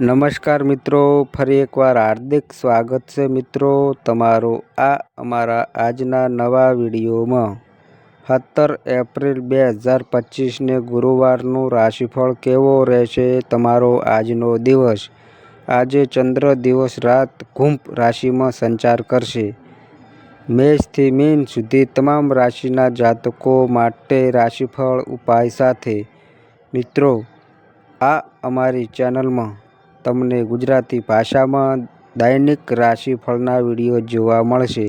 નમસ્કાર મિત્રો, ફરી એકવાર હાર્દિક સ્વાગત છે મિત્રો તમારું આ અમારા આજના નવા વિડીયોમાં. સત્તર એપ્રિલ બે હજાર પચીસને ગુરુવારનું રાશિફળ કેવો રહેશે તમારો આજનો દિવસ? આજે ચંદ્ર દિવસ રાત કુંભ રાશિમાં સંચાર કરશે. મેષથી મીન સુધી તમામ રાશિના જાતકો માટે રાશિફળ ઉપાય સાથે. મિત્રો, આ અમારી ચેનલમાં તમને ગુજરાતી ભાષામાં દૈનિક રાશિફળના વીડિયો જોવા મળશે.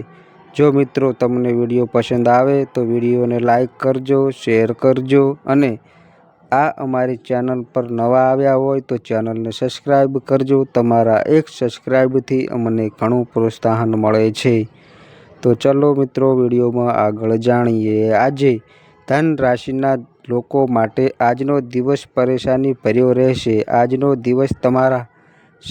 જો મિત્રો તમને વીડિયો પસંદ આવે તો વિડીયોને લાઈક કરજો, શેર કરજો અને આ અમારી ચેનલ પર નવા આવ્યા હોય તો ચેનલને સબસ્ક્રાઈબ કરજો. તમારા એક સબસ્ક્રાઈબથી અમને ઘણું પ્રોત્સાહન મળે છે. તો ચલો મિત્રો વિડીયોમાં આગળ જાણીએ. આજે ધન રાશિના લોકો માટે આજનો દિવસ પરેશાની ભર્યો રહેશે. આજનો દિવસ તમારા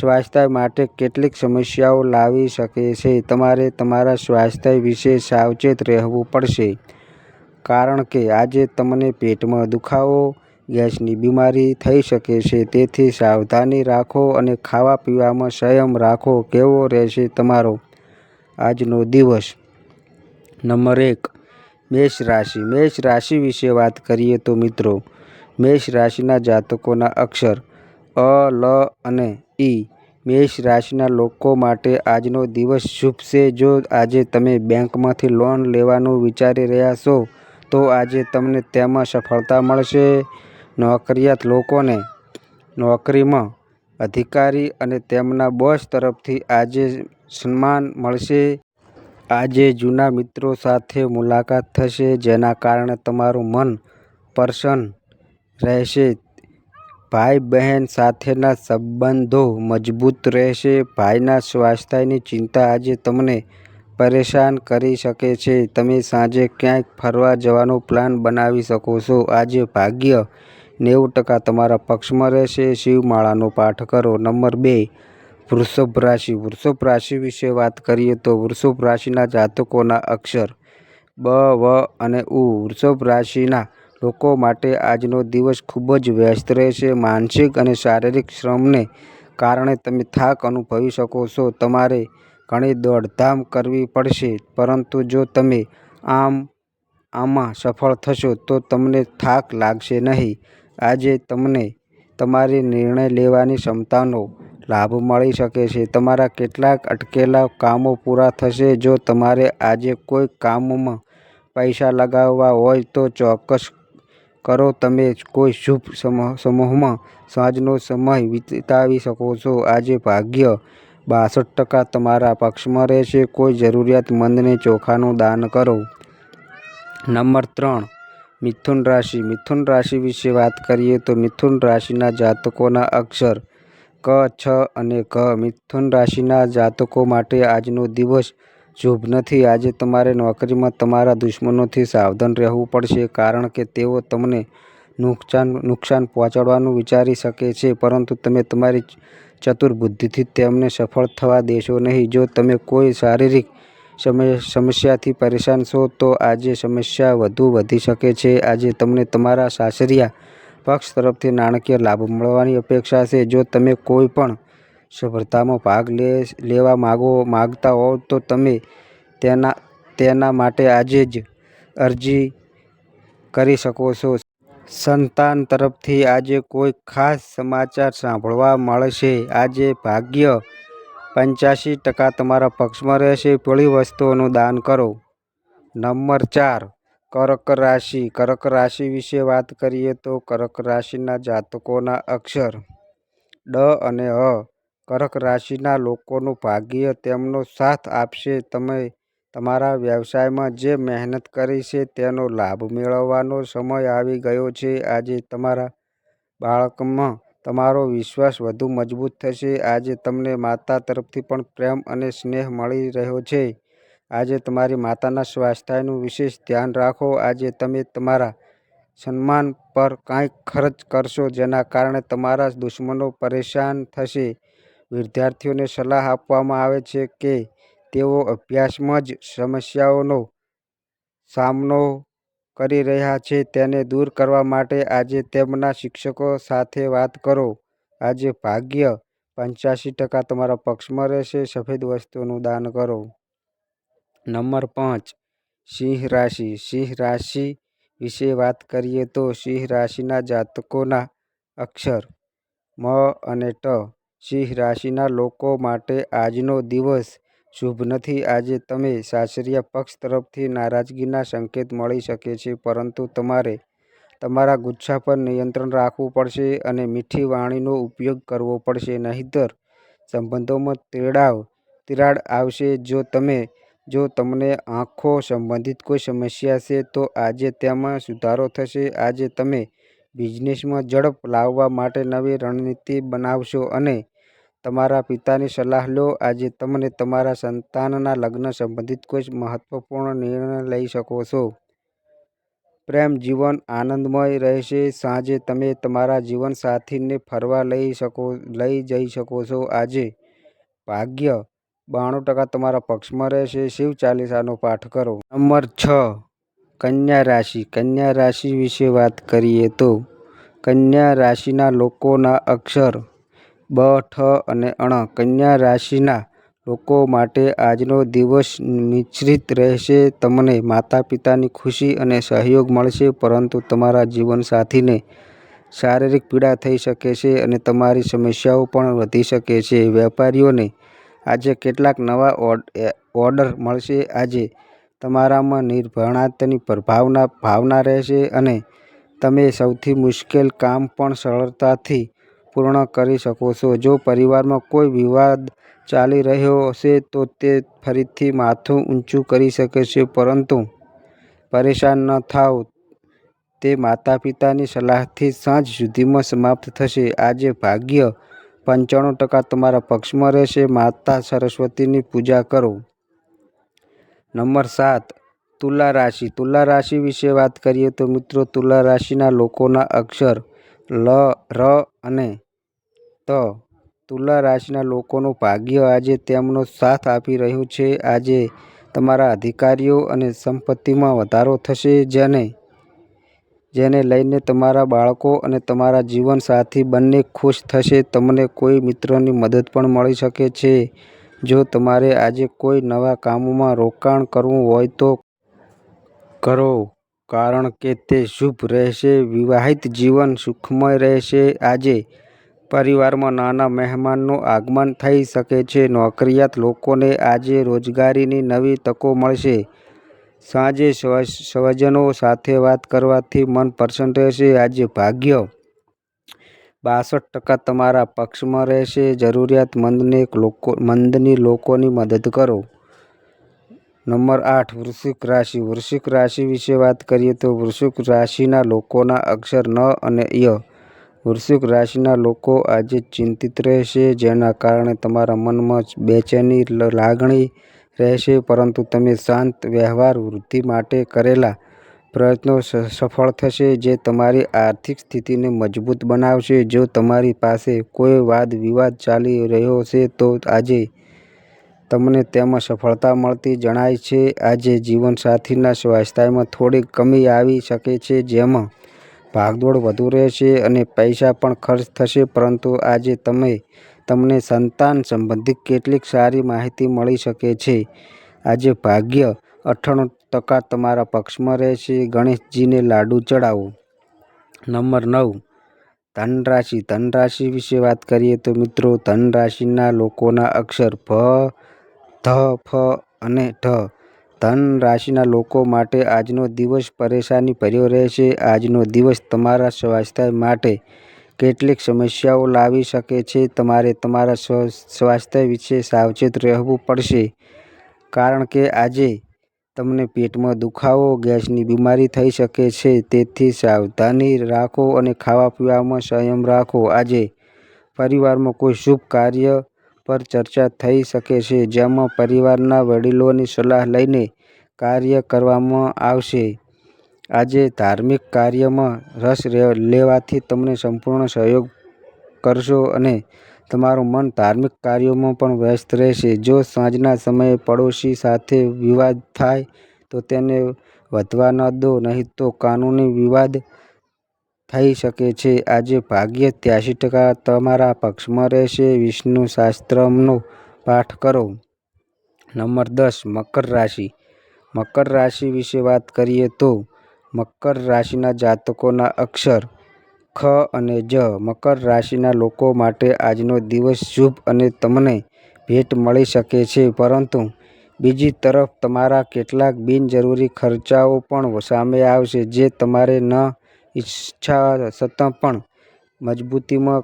સ્વાસ્થ્ય માટે કેટલીક સમસ્યાઓ લાવી શકે છે. તમારે તમારા સ્વાસ્થ્ય વિશે સાવચેત રહેવું પડશે. કારણ કે આજે તમને પેટમાં દુખાવો, ગેસની બીમારી થઈ શકે છે. તેથી સાવધાની રાખો અને ખાવા પીવામાં સંયમ રાખો. કેવો રહેશે તમારો આજનો દિવસ? નંબર એક મેષ રાશિ. મેષ રાશિ વિશે વાત કરીએ તો મિત્રો, મેષ રાશિના જાતકોના અક્ષર અ, લ અને ઈ મેષ રાશિના લોકો માટે આજનો દિવસ શુભ છે. જો આજે તમે બેંકમાંથી લોન લેવાનું વિચારી રહ્યા છો, તો આજે તમને તેમાં સફળતા મળશે. નોકરિયાત લોકોને નોકરીમાં અધિકારી અને તેમના બોસ તરફથી આજે સન્માન મળશે. આજે જૂના મિત્રો સાથે મુલાકાત થશે જેના કારણે તમારું મન પ્રસન્ન રહેશે. ભાઈ બહેન સાથેના સંબંધો મજબૂત રહેશે. ભાઈના સ્વાસ્થ્યની ચિંતા આજે તમને પરેશાન કરી શકે છે. તમે સાંજે ક્યાંક ફરવા જવાનો પ્લાન બનાવી શકો છો. આજે ભાગ્ય નેવું ટકા તમારા પક્ષમાં રહેશે. શિવમાળાનો પાઠ કરો. નંબર બે વૃષભ રાશિ. વૃષભ રાશિ વિશે વાત કરીએ તો વૃષભ રાશિના જાતકોના અક્ષર બ, વ અને ઉ. વૃષભ રાશિના લોકો માટે આજનો દિવસ ખૂબ જ વ્યસ્ત રહેશે. માનસિક અને શારીરિક શ્રમને કારણે તમે થાક અનુભવી શકો છો. તમારે ઘણી દોડધામ કરવી પડશે, પરંતુ જો તમે આમ, આમાં સફળ થશો તો તમને થાક લાગશે નહીં. આજે તમને તમારી નિર્ણય લેવાની ક્ષમતાનો લાભ મળી શકે છે. તમારા કેટલાક અટકેલા કામો પૂરા થશે. જો તમારે આજે કોઈ કામમાં પૈસા લગાવવા હોય તો ચોક્કસ કરો. તમે કોઈ શુભ સમૂહમાં સાંજનો સમય વિતાવી શકો છો. આજે ભાગ્ય બાસઠ ટકા તમારા પક્ષમાં રહેશે. કોઈ જરૂરિયાતમંદને ચોખાનું દાન કરો. નંબર ત્રણ, મિથુન રાશિ. મિથુન રાશિ વિશે વાત કરીએ તો મિથુન રાશિના જાતકોના અક્ષર ક, છ અને ક. મિથુન રાશિના જાતકો માટે આજનો દિવસ શુભ નથી. આજે તમારે નોકરીમાં તમારા દુશ્મનોથી સાવધાન રહેવું પડશે કારણ કે તેઓ તમને નુકસાન નુકસાન પહોંચાડવાનું વિચારી શકે છે, પરંતુ તમે તમારી ચતુર બુદ્ધિથી તેમને સફળ થવા દેશો નહીં. જો તમે કોઈ શારીરિક સમસ્યાથી પરેશાન છો, તો આજે સમસ્યા વધુ વધી શકે છે. આજે તમને તમારા સાસરિયા પક્ષ તરફથી નાણાકીય લાભ મળવાની અપેક્ષા છે. જો તમે કોઈ પણ સ્પર્ધામાં ભાગ લે, લેવા માગો, માગતા હોવ તો તમે તેના તેના માટે આજે જ અરજી કરી શકો છો. સંતાન તરફથી આજે કોઈ ખાસ સમાચાર સાંભળવા મળશે. આજે ભાગ્ય પંચ્યાસી ટકા તમારા પક્ષમાં રહેશે. પેલી વસ્તુઓનું દાન કરો. નંબર ચાર કર્ક રાશિ. કર્ક રાશિ વિશે વાત કરીએ તો કર્ક રાશિના જાતકોના અક્ષર ડ અને હ કર્ક રાશિના લોકોનું ભાગ્ય તેમનો સાથ આપશે. તમે તમારા વ્યવસાયમાં જે મહેનત કરી છે તેનો લાભ મેળવવાનો સમય આવી ગયો છે. આજે તમારા બાળકમાં તમારો વિશ્વાસ વધુ મજબૂત થશે. આજે તમને માતા તરફથી પણ પ્રેમ અને સ્નેહ મળી રહ્યો છે. આજે તમારી માતાના સ્વાસ્થ્યનું વિશેષ ધ્યાન રાખો. આજે તમે તમારા સન્માન પર કાંઈક ખર્ચ કરશો જેના કારણે તમારા દુશ્મનો પરેશાન થશે. વિદ્યાર્થીઓને સલાહ આપવામાં આવે છે કે તેઓ અભ્યાસમાં જ સમસ્યાઓનો સામનો કરી રહ્યા છે, તેને દૂર કરવા માટે આજે તેમના શિક્ષકો સાથે વાત કરો. આજે ભાગ્ય પંચ્યાસી ટકા તમારા પક્ષમાં રહેશે. સફેદ વસ્તુઓનું દાન કરો. નંબર પાંચ, સિંહ રાશિ. સિંહ રાશિ વિશે વાત કરીએ તો સિંહ રાશિના જાતકોના અક્ષર મ અને ટ. સિંહ રાશિના લોકો માટે આજનો દિવસ શુભ નથી. આજે તમે સાસરિયા પક્ષ તરફથી નારાજગીના સંકેત મળી શકે છે, પરંતુ તમારે તમારા ગુસ્સા પર નિયંત્રણ રાખવું પડશે અને મીઠી વાણીનો ઉપયોગ કરવો પડશે. નહીંતર સંબંધોમાં તિરાડ તિરાડ આવશે. જો તમે જો તમને આંખો સંબંધિત કોઈ સમસ્યા છે, તો આજે તેમાં સુધારો થશે. આજે તમે બિઝનેસમાં ઝડપ લાવવા માટે નવી રણનીતિ બનાવશો અને તમારા પિતાની સલાહ લો. આજે તમને તમારા સંતાનના લગ્ન સંબંધિત કોઈ મહત્વપૂર્ણ નિર્ણય લઈ શકો છો. પ્રેમ, જીવન આનંદમય રહેશે. સાંજે તમે તમારા જીવનસાથીને ફરવા લઈ શકો, લઈ જઈ શકો છો. આજે ભાગ્ય બાણું ટકા તમારા પક્ષમાં રહેશે. શિવ ચાલીસાનો પાઠ કરો. નંબર છ. કન્યા રાશિ. કન્યા રાશિ વિશે વાત કરીએ તો કન્યા રાશિના લોકોના અક્ષર બ, ઠ અને અણ. કન્યા રાશિના લોકો માટે આજનો દિવસ મિશ્રિત રહેશે. તમને માતા પિતાની ખુશી અને સહયોગ મળશે, પરંતુ તમારા જીવનસાથીને શારીરિક પીડા થઈ શકે છે અને તમારી સમસ્યાઓ પણ વધી શકે છે. વેપારીઓને આજે કેટલાક નવા ઓર્ડર મળશે. આજે તમારામાં નિર્ભરતાની ભાવના ભાવના રહેશે અને તમે સૌથી મુશ્કેલ કામ પણ સરળતાથી પૂર્ણ કરી શકો છો. જો પરિવારમાં કોઈ વિવાદ ચાલી રહ્યો હશે, તો તે ફરીથી માથું ઊંચું કરી શકે છે, પરંતુ પરેશાન ન થાઓ તે માતા પિતાની સલાહથી સાંજ સુધીમાં સમાપ્ત થશે. આજે ભાગ્ય પંચાણું ટકા તમારા પક્ષમાં રહેશે. માતા સરસ્વતીની પૂજા કરો. નંબર સાત, તુલા રાશિ. તુલા રાશિ વિશે વાત કરીએ તો મિત્રો, તુલા રાશિના લોકોના અક્ષર લ, ર અને ત. તુલા રાશિના લોકોનું ભાગ્ય આજે તેમનો સાથ આપી રહ્યું છે. આજે તમારા અધિકારીઓ અને સંપત્તિમાં વધારો થશે, જેને જેને લઈને તમારા બાળકો અને તમારા જીવનસાથી બંને ખુશ થશે, તમને કોઈ મિત્રની મદદ પણ મળી શકે છે. જો તમારે આજે કોઈ નવા કામોમાં રોકાણ કરવું હોય તો કરો, કારણ કે તે શુભ રહેશે, વિવાહિત જીવન સુખમય રહેશે. આજે પરિવારમાં નાના મહેમાનનું આગમન થઈ શકે છે. નોકરિયાત લોકોને આજે રોજગારીની નવી તકો મળશે. સાંજે સ્વજનો સાથે વાત કરવાથી મન પ્રસન્ન રહેશે. આજે ભાગ્ય બાસઠ ટકા તમારા પક્ષમાં રહેશે. જરૂરિયાતમંદને લોકો, મંદની લોકોની મદદ કરો. નંબર આઠ, વૃશ્ચિક રાશિ. વૃશ્ચિક રાશિ વિશે વાત કરીએ તો વૃશ્ચિક રાશિના લોકોના અક્ષર ન અને ય. વૃશ્ચિક રાશિના લોકો આજે ચિંતિત રહેશે, જેના કારણે તમારા મનમાં બેચેની લાગણી રહેશે, પરંતુ તમે શાંત વ્યવહાર વૃદ્ધિ માટે કરેલા પ્રયત્નો સફળ થશે, જે તમારી આર્થિક સ્થિતિને મજબૂત બનાવશે. જો તમારી પાસે કોઈ વાદ વિવાદ ચાલી રહ્યો છે, તો આજે તમને તેમાં સફળતા મળતી જણાય છે. આજે જીવનસાથીના સ્વાસ્થ્યમાં થોડી કમી આવી શકે છે, જેમાં ભાગદોડ વધુ રહેશે અને પૈસા પણ ખર્ચ થશે, પરંતુ આજે તમે તમને સંતાન સંબંધિત કેટલીક સારી માહિતી મળી શકે છે. આજે ભાગ્ય અઠ્ઠાણું ટકા તમારા પક્ષમાં રહેશે. ગણેશજીને લાડુ ચડાવો. નંબર નવ. ધન રાશિ ધન રાશિ વિશે વાત કરીએ તો મિત્રો ધન રાશિના લોકોના અક્ષર ભ ધ, ફ અને ઢ. ધન રાશિના લોકો માટે આજનો દિવસ પરેશાની ભર્યો રહેશે. આજનો દિવસ તમારા સ્વાસ્થ્ય માટે કેટલીક સમસ્યાઓ લાવી શકે છે, તમારે તમારા સ્વાસ્થ્ય વિશે સાવચેત રહેવું પડશે. કારણ કે આજે તમને પેટમાં દુખાવો, ગેસની બીમારી થઈ શકે છે, તેથી સાવધાની રાખો અને ખાવા પીવામાં સંયમ રાખો. આજે પરિવારમાં કોઈ શુભ કાર્ય પર ચર્ચા થઈ શકે છે, જેમાં પરિવારના વડીલોની સલાહ લઈને કાર્ય કરવામાં આવશે. આજે ધાર્મિક કાર્યમાં રસ લેવાથી તમને સંપૂર્ણ સહયોગ કરશો અને તમારું મન ધાર્મિક કાર્યોમાં પણ વ્યસ્ત રહેશે. જો સાંજના સમયે પડોશી સાથે વિવાદ થાય, તો તેને વધવા ન દો, નહીં તો કાનૂની વિવાદ થઈ શકે છે. આજે ભાગ્ય ત્યાસી ટકા તમારા પક્ષમાં રહેશે. વિષ્ણુ શાસ્ત્રનો પાઠ કરો. નંબર દસ, મકર રાશિ. મકર રાશિ વિશે વાત કરીએ તો મકર રાશિના જાતકોના અક્ષર ખ અને જ મકર રાશિના લોકો માટે આજનો દિવસ શુભ અને તમને ભેટ મળી શકે છે પરંતુ બીજી તરફ તમારા કેટલાક બિનજરૂરી ખર્ચાઓ પણ સામે આવશે, જે તમારે ન ઈચ્છા છતાં પણ મજબૂતીમાં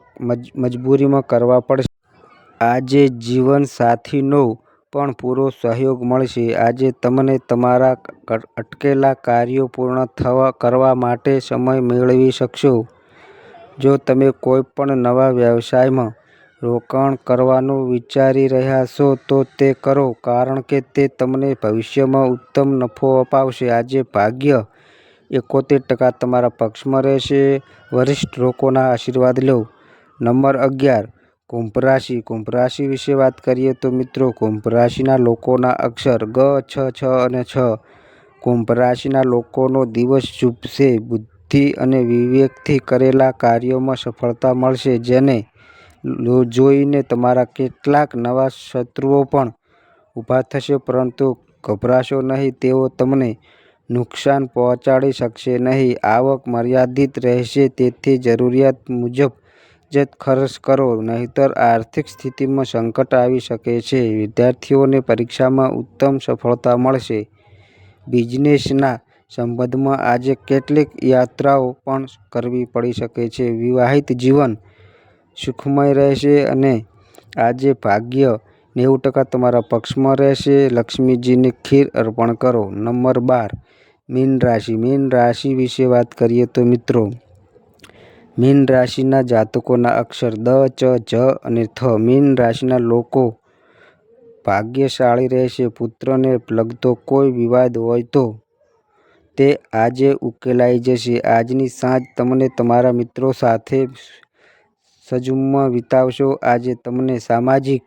મજબૂરીમાં કરવા પડશે. આજે જીવનસાથીનો પણ પૂરો સહયોગ મળશે. આજે તમને તમારા અટકેલા કાર્યો પૂર્ણ થવા, કરવા માટે સમય મેળવી શકશો. જો તમે કોઈ પણ નવા વ્યવસાયમાં રોકાણ કરવાનું વિચારી રહ્યા છો, તો તે કરો, કારણ કે તે તમને ભવિષ્યમાં ઉત્તમ નફો અપાવશે. આજે ભાગ્ય એકોતેર ટકા તમારા પક્ષમાં રહેશે. વરિષ્ઠ લોકોના આશીર્વાદ લો નંબર અગિયાર કુંભ રાશિ કુંભ રાશિ વિશે વાત કરીએ તો મિત્રો કુંભ રાશિના લોકોના અક્ષર ગ, છ છ અને છ કુંભ રાશિના લોકોનો દિવસ ચૂપશે બુદ્ધિ અને વિવેકથી કરેલા કાર્યોમાં સફળતા મળશે, જેને જોઈને તમારા કેટલાક નવા શત્રુઓ પણ ઊભા થશે, પરંતુ ગભરાશો નહીં, તેઓ તમને નુકસાન પહોંચાડી શકશે નહીં. આવક મર્યાદિત રહેશે, તેથી જરૂરિયાત મુજબ જ ખર્ચ કરો, નહીંતર આર્થિક સ્થિતિમાં સંકટ આવી શકે છે. વિદ્યાર્થીઓને પરીક્ષામાં ઉત્તમ સફળતા મળશે. બિઝનેસના સંબંધમાં આજે કેટલીક યાત્રાઓ પણ કરવી પડી શકે છે. વિવાહિત જીવન સુખમય રહેશે અને આજે ભાગ્ય નેવું ટકા તમારા પક્ષમાં રહેશે. લક્ષ્મીજીને ખીર અર્પણ કરો નંબર બાર, મીન રાશિ મીન રાશિ વિશે વાત કરીએ તો મિત્રો મીન રાશિના જાતકોના અક્ષર દ, ચ, જ અને થ મીન રાશિના લોકો ભાગ્યશાળી રહેશે. પુત્રને લગતો કોઈ વિવાદ હોય તો તે આજે ઉકેલાઈ જશે. આજની સાંજ તમને તમારા મિત્રો સાથે સજુમમાં વિતાવશો. આજે તમને સામાજિક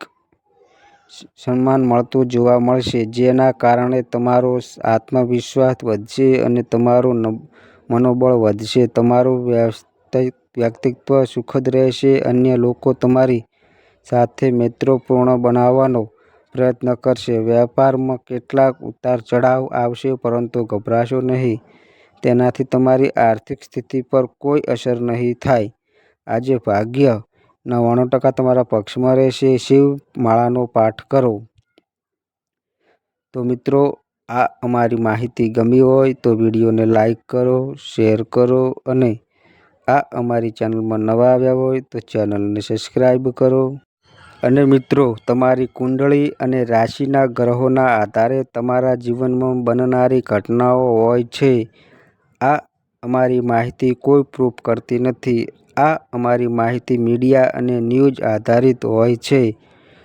સન્માન મળતું જોવા મળશે, જેના કારણે તમારો આત્મવિશ્વાસ વધશે અને તમારું મનોબળ વધશે. તમારું વ્યક્તિત્વ સુખદ રહેશે. અન્ય લોકો તમારી સાથે મૈત્રીપૂર્ણ બનવાનો પ્રયત્ન કરશે. વેપારમાં કેટલાક ઉતાર-ચઢાવ આવશે, પરંતુ ગભરાશો નહીં. તેનાથી તમારી આર્થિક સ્થિતિ પર કોઈ અસર નહીં થાય. આજે ભાગ્ય નવ્વાણું ટકા તમારા પક્ષમાં રહેશે. શિવ માળાનો પાઠ કરો. તો મિત્રો, આ અમારી માહિતી ગમી હોય તો વિડીયોને લાઈક કરો, શેર કરો અને આ અમારી ચેનલમાં નવા આવ્યા હોય તો ચેનલને સબસ્ક્રાઈબ કરો. અને મિત્રો, તમારી કુંડળી અને રાશિના ગ્રહોના આધારે તમારા જીવનમાં બનનારી ઘટનાઓ હોય છે. આ અમારી માહિતી કોઈ પ્રૂફ કરતી નથી. આ અમારી માહિતી મીડિયા અને ન્યૂઝ આધારિત હોય છે.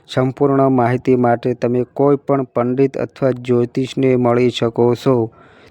સંપૂર્ણ માહિતી માટે તમે કોઈ પણ પંડિત અથવા જ્યોતિષને મળી શકો છો.